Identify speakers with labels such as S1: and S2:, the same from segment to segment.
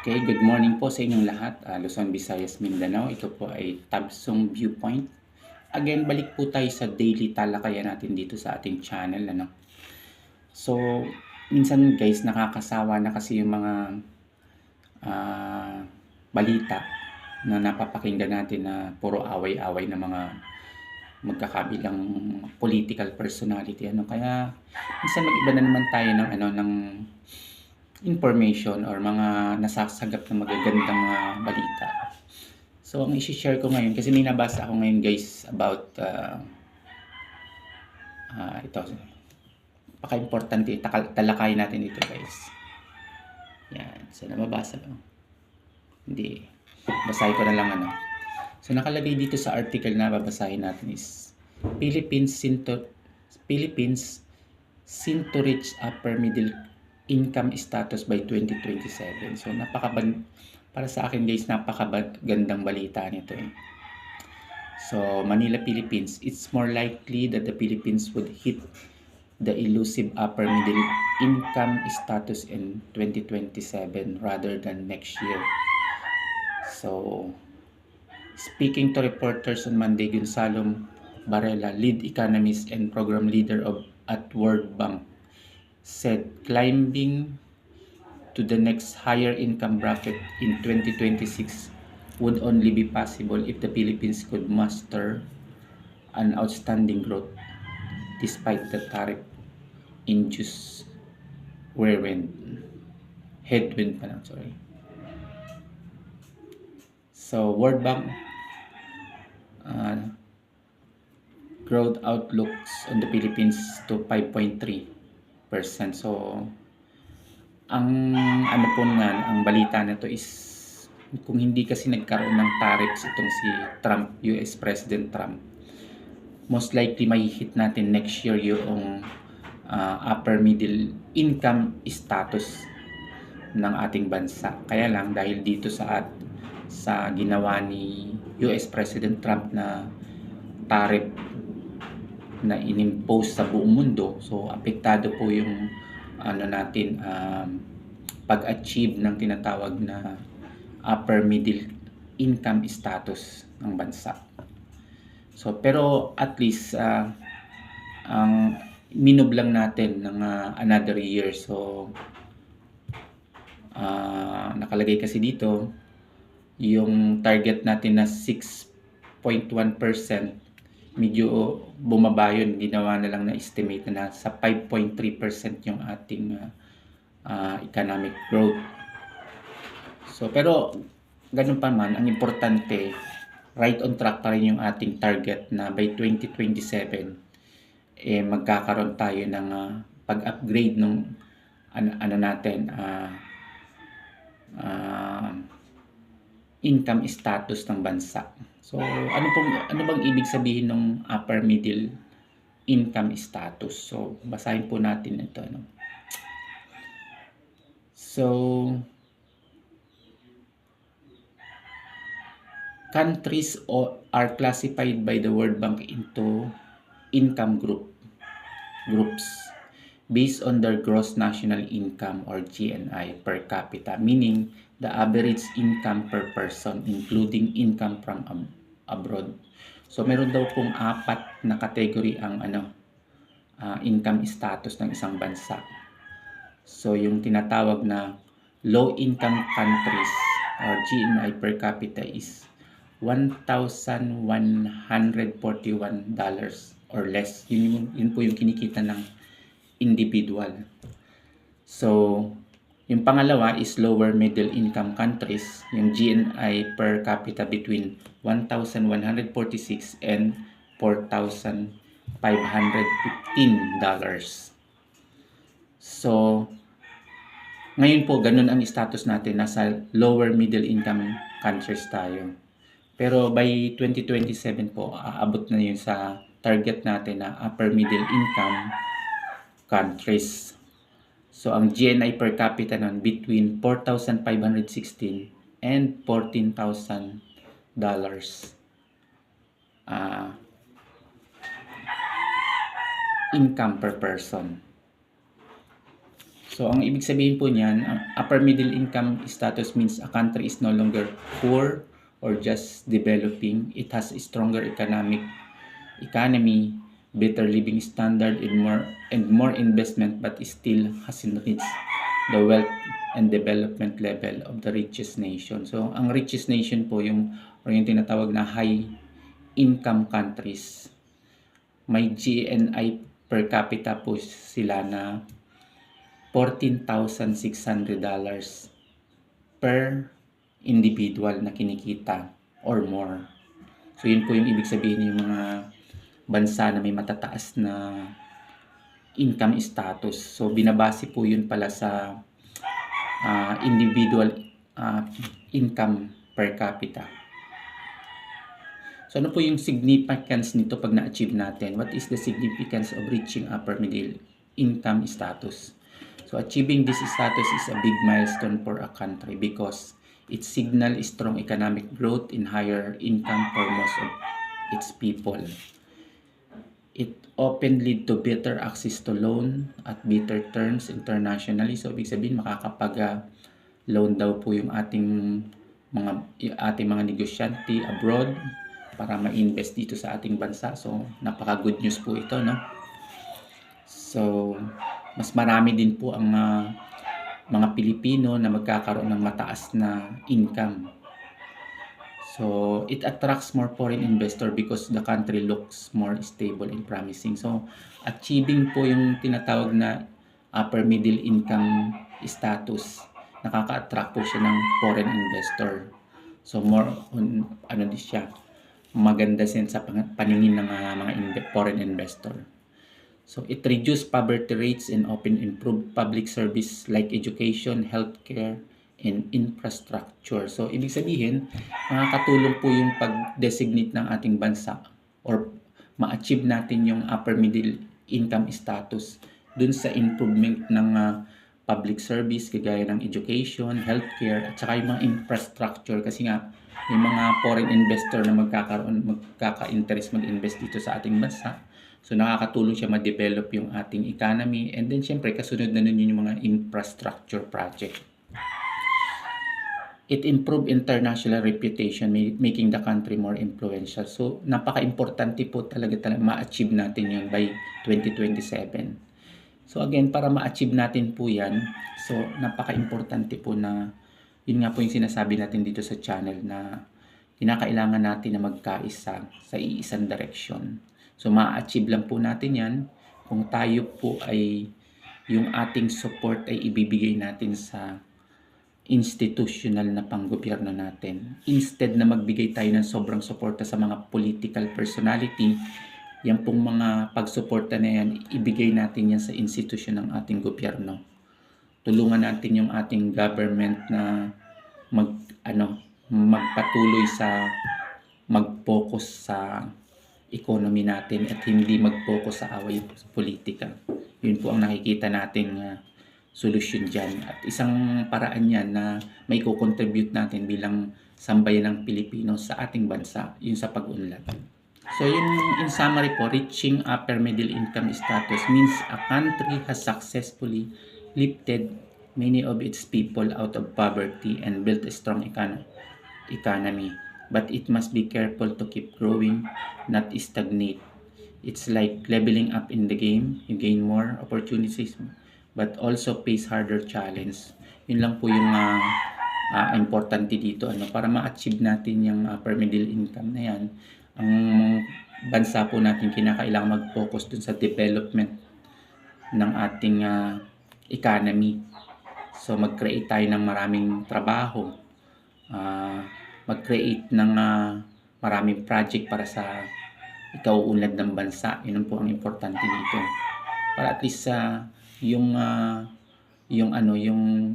S1: Okay, good morning po sa inyong lahat. Uh, Luzon, Visayas, Mindanao. Ito po ay Tabsong Viewpoint. Again, balik po tayo sa daily talakayan natin dito sa ating channel. Ano? So, minsan guys, nakakasawa na kasi yung mga uh, balita na napapakinggan natin na puro away-away na mga magkakabilang political personality ano kaya minsan mag-iba na naman tayo ng ano ng information or mga nasasagap na magagandang uh, balita. So, ang isi-share ko ngayon, kasi may nabasa ako ngayon guys about uh, uh, ito. Paka-importante, talakayin natin ito guys. Yan. So, nababasa lang. Hindi. Basahin ko na lang ano. So, nakalagay dito sa article na babasahin natin is Philippines Sinto Philippines sin to reach upper middle income status by 2027. So napakaban para sa akin guys, napakagandang balita nito eh. So Manila, Philippines, it's more likely that the Philippines would hit the elusive upper middle income status in 2027 rather than next year. So speaking to reporters on Monday, Gonzalo Barela, lead economist and program leader of at World Bank said climbing to the next higher income bracket in 2026 would only be possible if the Philippines could muster an outstanding growth despite the tariff induced whirlwind headwind pa sorry. So, World Bank uh, growth outlooks on the Philippines to 5.3 So, ang ano po nga, ang balita na to is kung hindi kasi nagkaroon ng tariffs itong si Trump, US President Trump, most likely may hit natin next year yung uh, upper middle income status ng ating bansa. Kaya lang dahil dito sa at sa ginawa ni US President Trump na tariff na inimpose sa buong mundo. So, apektado po yung ano natin um, pag-achieve ng tinatawag na upper middle income status ng bansa. So, pero at least uh, ang minob lang natin ng uh, another year. So, uh, nakalagay kasi dito yung target natin na 6.1% medyo bumaba yun, ginawa na lang na estimate na sa 5.3% yung ating uh, uh, economic growth. So, pero ganun pa man, ang importante, right on track pa rin yung ating target na by 2027, eh, magkakaroon tayo ng uh, pag-upgrade ng ano, ano natin, uh, uh, income status ng bansa. So, ano pong ano bang ibig sabihin ng upper middle income status? So, basahin po natin ito, no. So, countries are classified by the World Bank into income group groups based on their gross national income or GNI per capita, meaning the average income per person including income from ab- abroad. So meron daw pong apat na category ang ano uh, income status ng isang bansa. So yung tinatawag na low income countries or GNI per capita is $1,141 or less. Yun, yun po yung kinikita ng individual. So, yung pangalawa is lower middle income countries, yung GNI per capita between 1,146 and 4,515 dollars. So, ngayon po, ganun ang status natin. Nasa lower middle income countries tayo. Pero by 2027 po, aabot na yun sa target natin na upper middle income countries. So, ang GNI per capita nun between 4,516 and 14,000 dollars. Uh, income per person. So, ang ibig sabihin po niyan, ang upper middle income status means a country is no longer poor or just developing. It has a stronger economic economy, better living standard, and more and more investment, but still hasn't reached the wealth and development level of the richest nation. So, ang richest nation po yung or yung tinatawag na high income countries. May GNI per capita po sila na $14,600 per individual na kinikita or more. So yun po yung ibig sabihin yung mga bansa na may matataas na income status. So binabase po yun pala sa ah, individual ah, income per capita. So ano po yung significance nito pag na-achieve natin? What is the significance of reaching upper middle income status? So achieving this status is a big milestone for a country because it signals strong economic growth in higher income for most of its people. It often lead to better access to loan at better terms internationally. So ibig sabihin makakapag ah, daw po yung ating mga ating mga negosyante abroad para ma-invest dito sa ating bansa. So napaka good news po ito, no? So mas marami din po ang ah, mga Pilipino na magkakaroon ng mataas na income. So, it attracts more foreign investor because the country looks more stable and promising. So, achieving po yung tinatawag na upper middle income status, nakaka-attract po siya ng foreign investor. So, more on, ano din siya, maganda sin sa paningin ng ah, mga inve- foreign investor. So it reduce poverty rates and open improve public service like education, healthcare, and infrastructure. So ibig sabihin, makakatulong po yung pag-designate ng ating bansa or ma-achieve natin yung upper middle income status dun sa improvement ng ah, public service kagaya ng education, healthcare, at saka yung mga infrastructure kasi nga may mga foreign investor na magkakaroon, magkaka-interest mag-invest dito sa ating bansa. So nakakatulong siya ma-develop yung ating economy and then syempre kasunod na nun yun yung mga infrastructure project. It improve international reputation ma- making the country more influential. So napaka-importante po talaga talaga ma-achieve natin yun by 2027. So again, para ma-achieve natin po yan, so napaka-importante po na yun nga po yung sinasabi natin dito sa channel na kinakailangan natin na magkaisa sa iisang direction. So ma-achieve lang po natin yan kung tayo po ay yung ating support ay ibibigay natin sa institutional na panggobyerno natin. Instead na magbigay tayo ng sobrang suporta sa mga political personality, yan pong mga pagsuporta na yan, ibigay natin yan sa institusyon ng ating gobyerno. Tulungan natin yung ating government na mag ano magpatuloy sa mag-focus sa economy natin at hindi mag-focus sa away politika. Yun po ang nakikita nating uh, solusyon dyan. At isang paraan yan na may contribute natin bilang sambayan ng Pilipino sa ating bansa, yun sa pag-unlad. So yun in summary po, reaching upper middle income status means a country has successfully lifted many of its people out of poverty and built a strong econ- economy. But it must be careful to keep growing, not stagnate. It's like leveling up in the game. You gain more opportunities, but also face harder challenge. Yun lang po yung ah, ah, importante dito ano para ma-achieve natin yung upper middle income na yan. Ang bansa po natin kinakailangan mag-focus dun sa development ng ating ah, economy. So mag-create tayo ng maraming trabaho. Ah, mag-create ng ah, maraming project para sa ikauunlad ng bansa. Yun po ang importante dito. Para at least sa yung ah, yung ano yung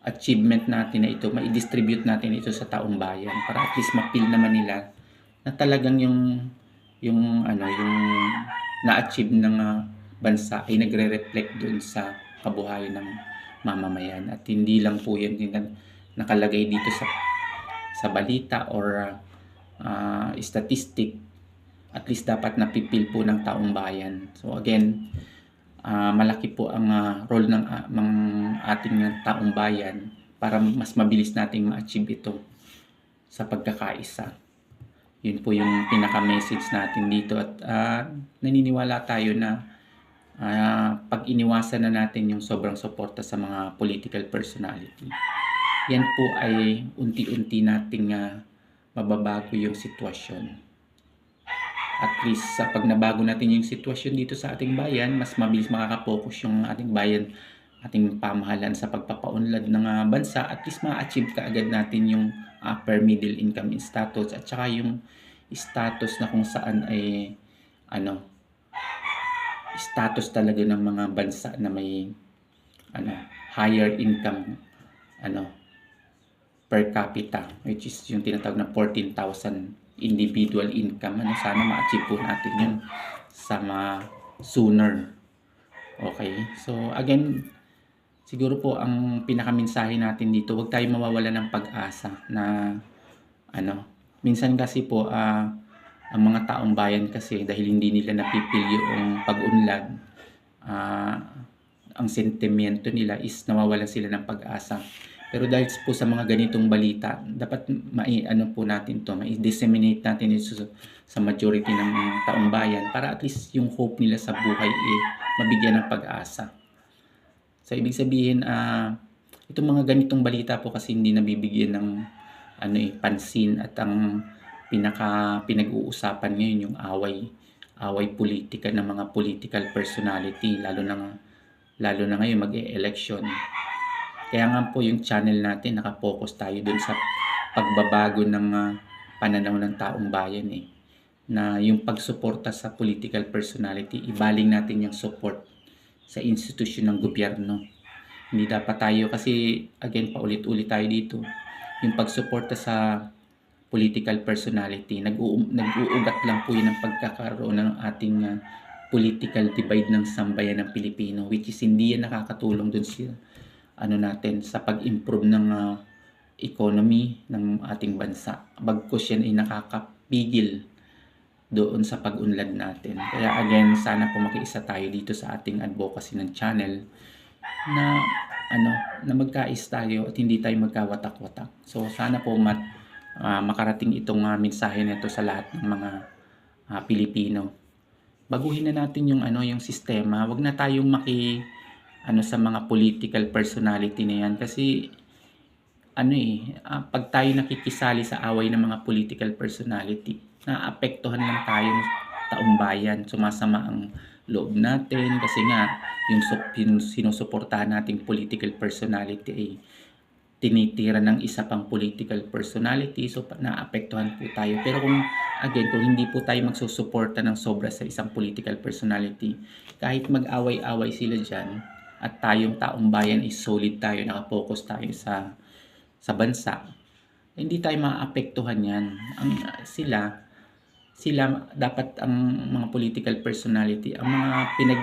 S1: achievement natin na ito, mai-distribute natin ito sa taong bayan para at least ma-feel naman nila na talagang yung yung ano yung na-achieve ng ah, bansa ay nagre-reflect doon sa kabuhayan ng mamamayan at hindi lang po yan din na- nakalagay dito sa sa balita or ah, statistic at least dapat napipil po ng taong bayan. So again, ah, malaki po ang ah, role ng ah, mga ating taong bayan para mas mabilis nating ma-achieve ito sa pagkakaisa. Yun po yung pinaka-message natin dito at ah, naniniwala tayo na ah, pag iniwasan na natin yung sobrang suporta sa mga political personality, yan po ay unti-unti nating ah, mababago yung sitwasyon. At least sa pag nabago natin yung sitwasyon dito sa ating bayan, mas mabilis makakapokus yung ating bayan, ating pamahalaan sa pagpapaunlad ng ah, bansa. At least ma-achieve kaagad natin yung upper middle income status at saka yung status na kung saan ay ano status talaga ng mga bansa na may ano higher income ano per capita which is yung tinatawag na 14,000 individual income ano sana ma-achieve po natin yun sa mga sooner. Okay? So again siguro po ang pinakamensahe natin dito huwag tayo mawawala ng pag-asa na ano minsan kasi po ah, ang mga taong bayan kasi dahil hindi nila napipil yung pag-unlad ah, ang sentimento nila is nawawalan sila ng pag-asa pero dahil po sa mga ganitong balita, dapat mai ano po natin to, mai-disseminate natin ito sa, majority ng taong bayan para at least yung hope nila sa buhay eh mabigyan ng pag-asa. So ibig sabihin ah itong mga ganitong balita po kasi hindi nabibigyan ng ano eh pansin at ang pinaka pinag-uusapan ngayon yung away away politika ng mga political personality lalo na lalo na ngayon mag-e-election. Kaya nga po yung channel natin nakapokus tayo dun sa pagbabago ng ah, pananaw ng taong bayan eh. Na yung pagsuporta sa political personality, ibaling natin yung support sa institusyon ng gobyerno. Hindi dapat tayo kasi again paulit-ulit tayo dito. Yung pagsuporta sa political personality, nag-uu- nag-uugat lang po yun ng pagkakaroon ng ating ah, political divide ng sambayan ng Pilipino which is hindi yan nakakatulong dun sa ano natin sa pag-improve ng ah, economy ng ating bansa. Bagkus yan ay nakakapigil doon sa pag-unlad natin. Kaya again, sana po makiisa tayo dito sa ating advocacy ng channel na ano na magkais tayo at hindi tayo magkawatak-watak. So sana po mat, ah, makarating itong ah, mensahe nito sa lahat ng mga ah, Pilipino. Baguhin na natin yung ano yung sistema. Wag na tayong maki ano sa mga political personality na yan. Kasi ano eh ah, pag tayo nakikisali sa away ng mga political personality naapektuhan lang tayong taong bayan. Sumasama ang loob natin kasi nga yung yung sinusuportahan nating political personality ay tinitira ng isa pang political personality. So naapektuhan po tayo. Pero kung again kung hindi po tayo magsusuporta ng sobra sa isang political personality kahit mag-away-away sila dyan at tayong taong bayan is solid tayo, nakapokus tayo sa sa bansa, hindi tayo maapektuhan yan. Ang sila, sila dapat ang mga political personality, ang mga pinag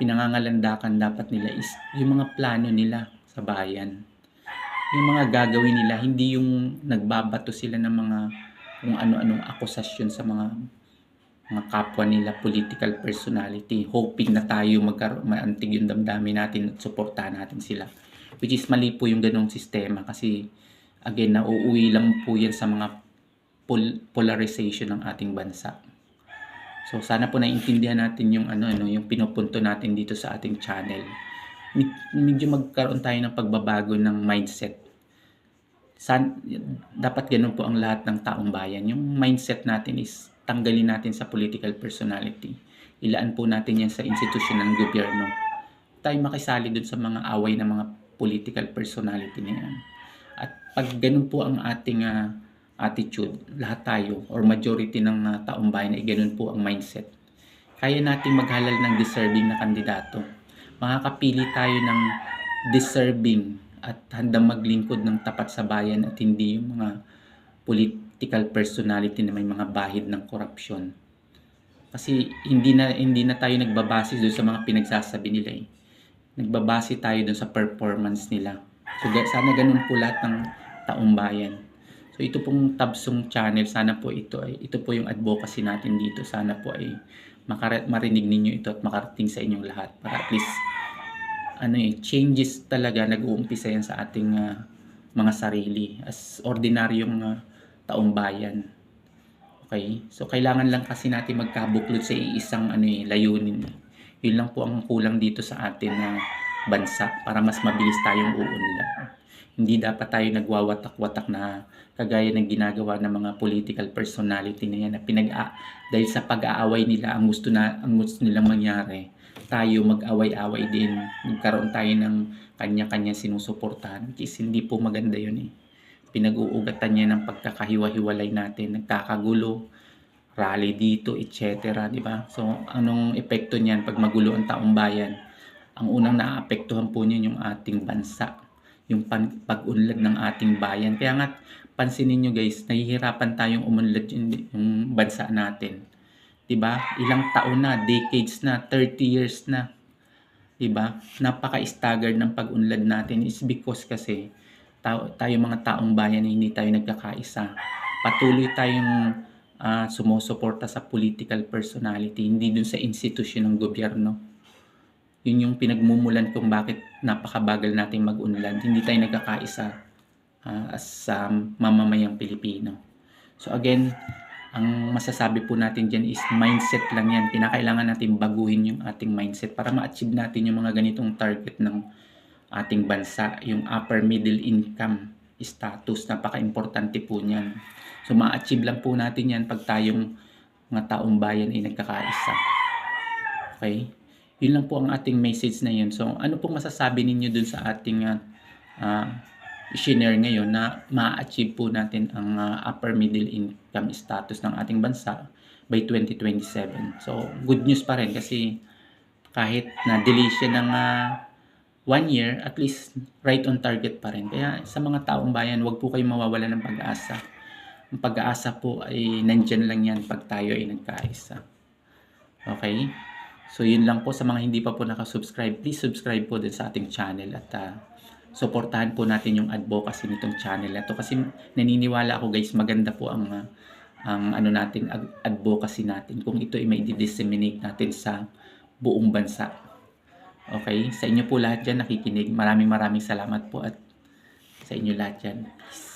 S1: pinangangalandakan dapat nila is yung mga plano nila sa bayan. Yung mga gagawin nila, hindi yung nagbabato sila ng mga kung ano-anong akusasyon sa mga mga kapwa nila political personality. Hoping na tayo magkaroon maantig yung damdamin natin at suportahan natin sila. Which is mali po yung ganong sistema kasi again nauuwi lang po yan sa mga pol- polarization ng ating bansa. So sana po naiintindihan natin yung ano ano yung pinupunto natin dito sa ating channel. Med- medyo magkaroon tayo ng pagbabago ng mindset. San dapat ganun po ang lahat ng taong bayan. Yung mindset natin is tanggalin natin sa political personality. Ilaan po natin yan sa institusyon ng gobyerno. Tayo makisali dun sa mga away ng mga political personality na yan. At pag ganun po ang ating ah, attitude, lahat tayo or majority ng ah, taong bayan ay ganun po ang mindset. Kaya nating maghalal ng deserving na kandidato. Makakapili tayo ng deserving at handang maglingkod ng tapat sa bayan at hindi yung mga political personality na may mga bahid ng korupsyon. Kasi hindi na hindi na tayo nagbabase doon sa mga pinagsasabi nila eh. Nagbabase tayo doon sa performance nila. So sana ganun po lahat ng taong bayan. So ito pong Tabsong channel, sana po ito ay ito po yung advocacy natin dito. Sana po ay makara- marinig ninyo ito at makarating sa inyong lahat para at least ano eh, changes talaga nag-uumpisa yan sa ating ah, mga sarili as ordinaryong ah, taong bayan. Okay? So, kailangan lang kasi natin magkabuklod sa isang ano eh, layunin. Yun lang po ang kulang dito sa atin na bansa para mas mabilis tayong uunlad. Hindi dapat tayo nagwawatak-watak na kagaya ng ginagawa ng mga political personality na yan na pinag dahil sa pag-aaway nila ang gusto na ang gusto nilang mangyari tayo mag-away-away din nagkaroon tayo ng kanya-kanya sinusuportahan is hindi po maganda yun eh pinag-uugatan niya ng pagkakahiwa-hiwalay natin nagkakagulo rally dito etc di ba so anong epekto niyan pag magulo ang taong bayan ang unang naaapektuhan po niyan yung ating bansa yung pag-unlad ng ating bayan kaya nga pansinin nyo guys, nahihirapan tayong umunlad yung bansa natin. 'Di ba? Ilang taon na, decades na, 30 years na. 'Di ba? Napaka-staggered ng pag-unlad natin is because kasi tao, tayo mga taong bayan ay hindi tayo nagkakaisa. Patuloy tayong ah, sumusuporta sa political personality, hindi dun sa institusyon ng gobyerno. Yun yung pinagmumulan kung bakit napakabagal nating mag-unlad. Hindi tayo nagkakaisa ah, as um, mamamayang Pilipino. So again, ang masasabi po natin dyan is mindset lang yan. Kinakailangan natin baguhin yung ating mindset para ma-achieve natin yung mga ganitong target ng ating bansa, yung upper middle income status. Napaka-importante po niyan. So ma-achieve lang po natin yan pag tayong mga taong bayan ay nagkakaisa. Okay? Yun lang po ang ating message na yun. So ano pong masasabi ninyo dun sa ating uh, uh, ngayon na ma-achieve po natin ang uh, upper middle income status ng ating bansa by 2027. So, good news pa rin kasi kahit na delay siya ng uh, one year, at least right on target pa rin. Kaya sa mga taong bayan, wag po kayong mawawala ng pag-asa. Ang pag-aasa po ay nandyan lang yan pag tayo ay nagkaisa. Okay? So, yun lang po sa mga hindi pa po nakasubscribe. Please subscribe po din sa ating channel at uh, suportahan po natin yung advocacy nitong channel na to kasi naniniwala ako guys maganda po ang uh, ang ano natin ad- advocacy natin kung ito ay may disseminate natin sa buong bansa. Okay? Sa inyo po lahat dyan nakikinig. Maraming maraming salamat po at sa inyo lahat dyan. Peace.